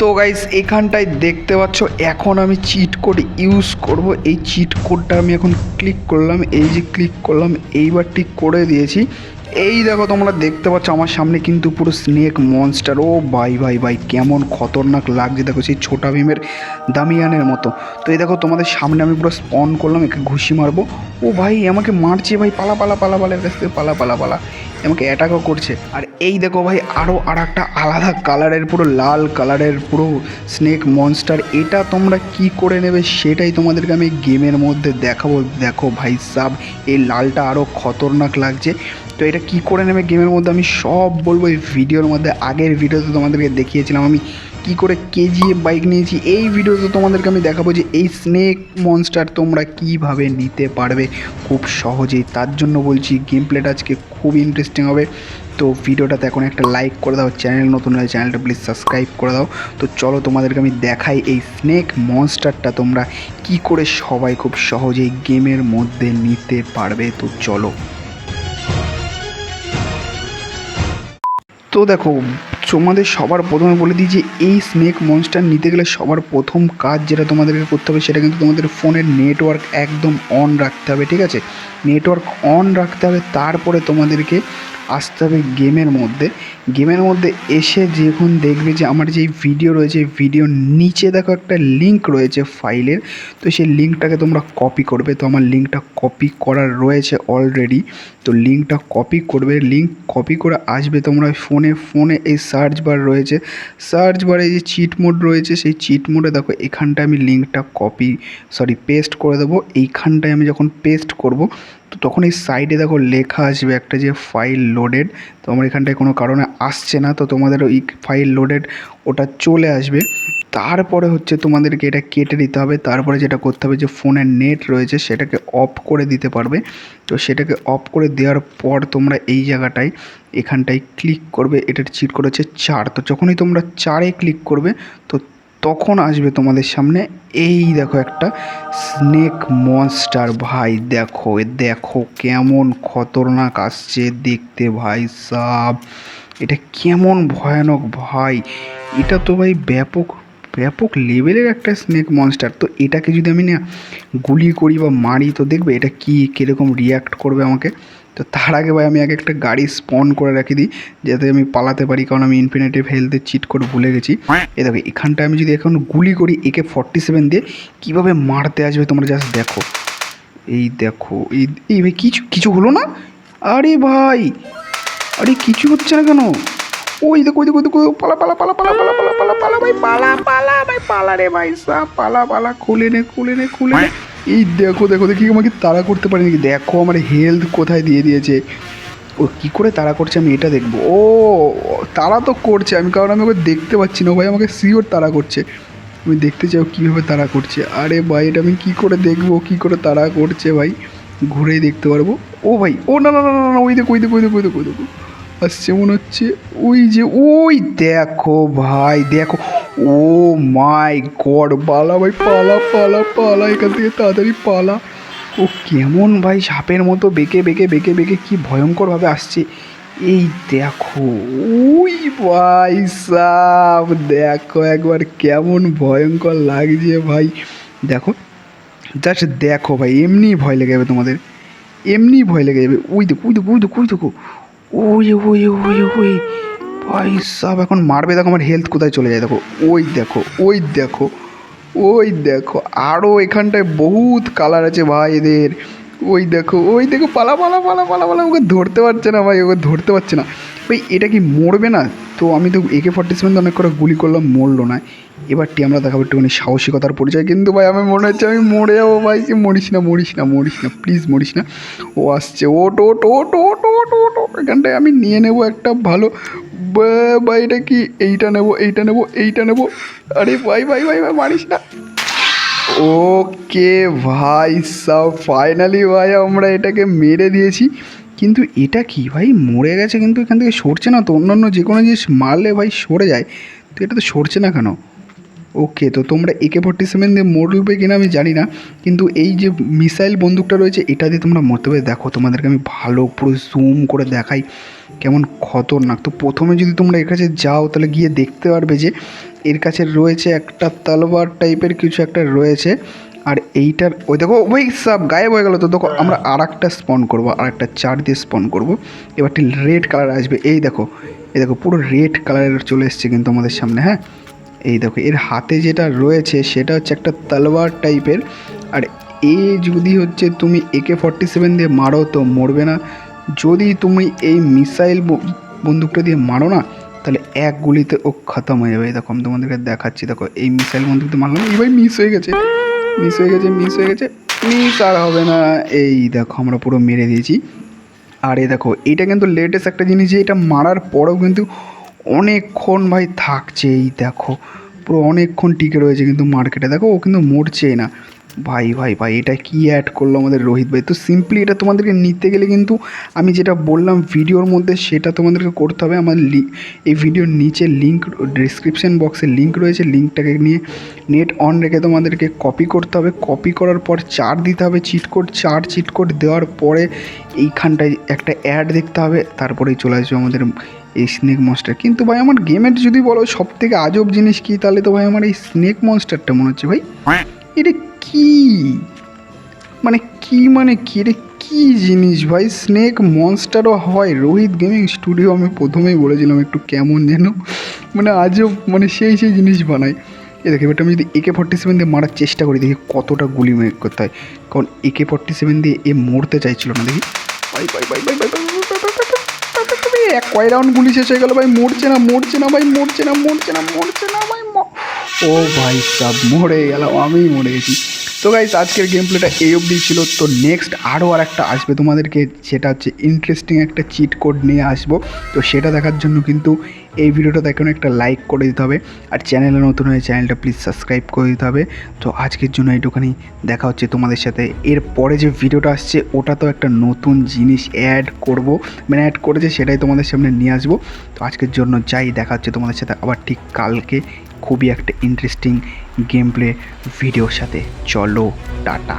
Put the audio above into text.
তো গাইস এখানটায় দেখতে পাচ্ছ, এখন আমি চিট কোড ইউজ করব। এই চিট কোডটা আমি এখন ক্লিক করলাম, এই যে ক্লিক করলাম এইবারটি করে দিয়েছি। এই দেখো তোমরা দেখতে পাচ্ছ, আমার সামনে কিন্তু পুরো স্নেক মনস্টার ও ভাই ভাই ভাই, কেমন খতরনাক লাগছে। দেখো সেই ছোটা ভীমের দামিয়ানের মতো। তো এই দেখো তোমাদের সামনে আমি পুরো স্পন করলাম, একে ঘুষি মারবো। ও ভাই, আমাকে মারছে ভাই, পালা পালা পালা পালা কাছ থেকে পালা পালা পালা। আমাকে অ্যাটাকও করছে। আর এই দেখো ভাই আরও আর একটা আলাদা কালারের পুরো লাল কালারের পুরো স্নেক মনস্টার এটা তোমরা কি করে নেবে সেটাই তোমাদেরকে আমি গেমের মধ্যে দেখাবো। দেখো ভাই, সাব, এই লালটা আরও খতরনাক লাগছে। তো এটা কি করে নেবে গেমের মধ্যে? আমি সব বলব এই ভিডিওর মধ্যে। আগের ভিডিওতে তোমাদেরকে দেখিয়েছিলাম, আমি কি করে কেজিএফ বাইক নিয়েছি। এই ভিডিওতে তোমাদেরকে আমি দেখাবো যে এই স্নেক মনস্টার তোমরা কীভাবে নিতে পারবে। খুব সহজেই। তার জন্য বলছি গেম প্লেটা আজকে খুব ইন্টারেস্টিং হবে। তো ভিডিওটাতে এখন একটা লাইক করে দাও। চ্যানেল নতুন হলে চ্যানেলটা প্লিজ সাবস্ক্রাইব করে দাও। তো চলো তোমাদেরকে আমি দেখাই এই স্নেক মনস্টারটা তোমরা কি করে সবাই খুব সহজেই গেমের মধ্যে নিতে পারবে। তো চলো। তো দেখো, তোমাদের সবার প্রথমে বলে দিই যে এই স্নেক মনস্টার নিতে গেলে সবার প্রথম কাজ যেটা তোমাদেরকে করতে হবে সেটা কিন্তু তোমাদের ফোনের নেটওয়ার্ক একদম অন রাখতে হবে, ঠিক আছে? নেটওয়ার্ক অন রাখতে হবে, তারপরে তোমাদেরকে আসতে হবে গেমের মধ্যে। গেমের মধ্যে এসে যখন দেখবে যে আমার যেই ভিডিও রয়েছে ভিডিওর নিচে দেখো একটা লিঙ্ক রয়েছে ফাইলের তো সেই লিঙ্কটাকে তোমরা কপি করবে। তো আমার লিঙ্কটা কপি করার রয়েছে অলরেডি তো লিঙ্কটা কপি করবে। লিঙ্ক কপি করে আসবে তোমরা ফোনে ফোনে এই সার্চ বার রয়েছে। সার্চ বারে যে চিট মোড রয়েছে, সেই চিট মোডে দেখো এখানটায় আমি লিঙ্কটা কপি সরি পেস্ট করে দেবো। এইখানটায় আমি যখন পেস্ট করব, তো তখন এই সাইডে দেখো লেখা আসবে একটা যে ফাইল লোডেড তো আমার এখানটায় কোনো কারণে আসছে না, তো তোমাদের ওই ফাইল লোডেড ওটা চলে আসবে। তারপরে হচ্ছে তোমাদেরকে এটা কেটে দিতে হবে। তারপরে যেটা করতে হবে যে ফোনের নেট রয়েছে, সেটাকে অফ করে দিতে পারবে। তো সেটাকে অফ করে দেওয়ার পর তোমরা এই জায়গাটায়, এখানটায় ক্লিক করবে। এটার চিট করে হচ্ছে চার। তো যখনই তোমরা চারে ক্লিক করবে, তো তখন আসবে তোমাদের সামনে এই দেখো একটা স্নেক মনস্টার ভাই দেখো দেখো কেমন খতরনাক আসছে। দেখতে ভাই সাব। এটা কেমন ভয়ানক ভাই? এটা তো ভাই ব্যাপক ব্যাপক লেভেলের একটা স্নেক মনস্টার তো এটাকে যদি আমি না গুলি করি বা মারি, তো দেখবে এটা কি, কীরকম রিয়াক্ট করবে আমাকে? তো তার আগে ভাই আমি আগে একটা গাড়ি স্পন করে রেখে দিই, যাতে আমি পালাতে পারি, কারণ আমি ইনফিনিটিভ হেলথের চিট করে ভুলে গেছি। এ দেখো এখানটা আমি যদি এখন গুলি করি একে ফর্টি সেভেন দিয়ে, কীভাবে মারতে আসবে তোমরা জাস্ট দেখো। এই দেখো, এই এই ভাই, কিছু কিছু হলো না? আরে ভাই! আরে কিছু হচ্ছে না কেন? ওই দেখো দেখো দেখো, পালা পালা পালা পালা পালা পালা পালা পালা, ভাই, পালা পালা, ভাই, পালা রে ভাই সাহ পালা পালা, খুলে নে খুলে নে খুলে নে। এই দেখো দেখো, দেখি আমাকে তাড়া করতে পারি নাকি? দেখো আমার হেলথ কোথায় দিয়ে দিয়েছে। ও, কি করে তাড়া করছে? আমি এটা দেখব। ও, তাড়া তো করছে। আমি, কারণ আমি ওকে দেখতে পাচ্ছি না। ভাই আমাকে সিওর তাড়া করছে। আমি দেখতে চাও কীভাবে তাড়া করছে। আরে ভাই, এটা আমি কী করে দেখব? কী করে তাড়া করছে ভাই? ঘুরেই দেখতে পারব। ও ভাই, ও, না না না না না, ওই দেখো ওই দেখো ওই দেখো ওই দেখো ওই দেখো। আসছে মনে হচ্ছে ওই যে, ওই দেখো ভাই, দেখো। ও মাই গড, পালা ভাই, পালা পালা পালা, এখান থেকে তাড়াতাড়ি পালা। ও কেমন ভাই, সাপের মতো বেঁকে বেঁকে বেঁকে বেঁকে কি ভয়ঙ্করভাবে আসছে। এই দেখো, ওই ভাই সাপ, দেখো একবার কেমন ভয়ঙ্কর লাগছে ভাই। দেখো জাস্ট দেখো ভাই, এমনি ভয় লেগে যাবে তোমাদের। এমনি ভয় লেগে যাবে। ওই দেখো ওই দেখো ওই দেখো ওই দেখো। ওই ওই ওই ওই। ভাই সাব, এখন মারবে, দেখো আমার হেলথ কোথায় চলে যায়, দেখো। ওই দেখো ওই দেখো ওই দেখো। আরও এখানটায় বহুত কালার আছে ভাই এদের। ওই দেখো ওই দেখো, পালা পালা পালা পালা পালা, ওকে ধরতে পারছে না ভাই, ওকে ধরতে পারছে না। ভাই, এটা কি মরবে না? তো আমি তো একে ফর্টি সেভেন অনেক করে গুলি করলাম, মরলো না। এবারটি আমরা দেখাবো একটুখানি সাহসিকতার পরিচয়। কিন্তু ভাই, আমি মনে হচ্ছে আমি মরে যাব ভাই। যে মরিস না মরিস না মরিস না প্লিজ মরিস না। ও আসছে ওট ওট ওট ওট ওট ওট ওট এখানটায় আমি নিয়ে নেব একটা ভালো ভাই এটা কি? এইটা নেব এইটা নেব এইটা নেব। আরে ভাই ভাই ভাই ভাই, মারিস না। ওকে ভাই, সব ফাইনালি ভাই, আমরা এটাকে মেরে দিয়েছি। কিন্তু এটা কি? ভাই, মরে গেছে কিন্তু এখান থেকে সরছে না তো। অন্যান্য যে কোনো জিনিস মারলে ভাই সরে যায়। তো এটা তো সরছে না কেন? ওকে, তো তোমরা একে ফর্টি সেভেন দিয়ে মরবে কিনা আমি জানি না। কিন্তু এই যে মিসাইল বন্দুকটা রয়েছে, এটা দিয়ে তোমরা মরতে পারে দেখো, তোমাদেরকে আমি ভালো পুরো জুম করে দেখাই। কেমন খতরনাক। তো প্রথমে যদি তোমরা এর কাছে যাও, তাহলে গিয়ে দেখতে পারবে যে, এর কাছে রয়েছে একটা তলোয়ার টাইপের কিছু একটা রয়েছে। আর এইটার ওই দেখো ওই সব গায়েব হয়ে গেলো তো দেখো আমরা আর একটা স্পন করব আর একটা চার দিয়ে স্পন করব। এবারটি রেড কালার আসবে এই দেখো এই দেখো পুরো রেড কালারের চলে এসছে কিন্তু আমাদের সামনে হ্যাঁ? এই দেখো এর হাতে যেটা রয়েছে সেটা হচ্ছে একটা তলোয়ার টাইপের আর এ যদি হচ্ছে তুমি একে ফর্টি সেভেন দিয়ে মারো তো মরবে না। যদি তুমি এই মিসাইল বন্দুকটা দিয়ে মারো না তাহলে এক গুলিতে ও খতম হয়ে যাবে। এই দেখো আমি তোমাদেরকে দেখাচ্ছি দেখো এই মিসাইল বন্দুক দিয়ে মারলাম ভাই মিস হয়ে গেছে। মিস হয়ে গেছে মিস হয়ে গেছে। মিস আর হবে না। এই দেখো, আমরা পুরো মেরে দিয়েছি। আর এই দেখো এটা কিন্তু লেটেস্ট একটা জিনিস যে এটা মারার পরেও কিন্তু অনেকক্ষণ ভাই থাকছে এই দেখো। পুরো অনেকক্ষণ টিকে রয়েছে কিন্তু মার্কেটে দেখো, ও কিন্তু মরছেই না। ভাই ভাই ভাই, এটা কি অ্যাড করল আমাদের রোহিত ভাই? তো সিম্পলি এটা তোমাদেরকে নিতে গেলে কিন্তু আমি যেটা বললাম ভিডিওর মধ্যে সেটা তোমাদেরকে করতে হবে। আমার এই ভিডিওর নিচে লিঙ্ক ডিসক্রিপশন বক্সে লিঙ্ক রয়েছে। লিঙ্কটাকে নিয়ে নেট অন রেখে তোমাদেরকে কপি করতে হবে। কপি করার পর চার দিতে হবে। চিট কোড চার চিট কোড দেওয়ার পরে এইখানটায় একটা অ্যাড দেখতে হবে। তারপরেই চলে আসবে আমাদের এই স্নেক মনস্টার কিন্তু ভাই, আমার গেমের যদি বলো সব থেকে আজব জিনিস কি? তাহলে তো ভাই, আমার এই স্নেক মনস্টারটা মনে হচ্ছে ভাই। এটা কি মানে কি মানে কি এটা কি জিনিস ভাই স্নেক মনস্টারও হয় রোহিত গেমিং স্টুডিও আমি প্রথমেই বলেছিলাম একটু কেমন যেন মানে আজও মানে সেই সেই জিনিস বানায় এ দেখে এবার আমি যদি একে ফর্টি সেভেন দিয়ে মারার চেষ্টা করি দেখি কতটা গুলি মেক করতে হয় কারণ একে ফর্টি সেভেন দিয়ে এ মরতে চাইছিল না দেখি বাই বাই এক কয় রাউন্ড গুলি শেষ হয়ে গেল ভাই মরছে না মরছে না ভাই মরছে না মরছে না মরছে না ভাই ও ভাই সাব, মরে গেলাম আমি মরে গেছি। তো গাইস আজকের গেম প্লেটা এই অবধি ছিল। তো নেক্সট আরও আর একটা আসবে তোমাদেরকে, সেটা হচ্ছে ইন্টারেস্টিং একটা চিট কোড নিয়ে আসব। তো সেটা দেখার জন্য কিন্তু এই ভিডিওটা দেখানো একটা লাইক করে দিতে হবে। আর চ্যানেলে নতুন হয়ে চ্যানেলটা প্লিজ সাবস্ক্রাইব করে দিতে হবে। তো আজকের জন্য এইটুখানি, দেখা হচ্ছে তোমাদের সাথে। এর পরে যে ভিডিওটা আসছে ওটা তো একটা নতুন জিনিস অ্যাড করব। মানে অ্যাড করেছে, সেটাই তোমাদের সামনে নিয়ে আসব। তো আজকের জন্য যাই, দেখা হচ্ছে তোমাদের সাথে আবার ঠিক কালকে খুবই একটা ইন্টারেস্টিং গেম প্লে ভিডিওর সাথে। চলো টাটা।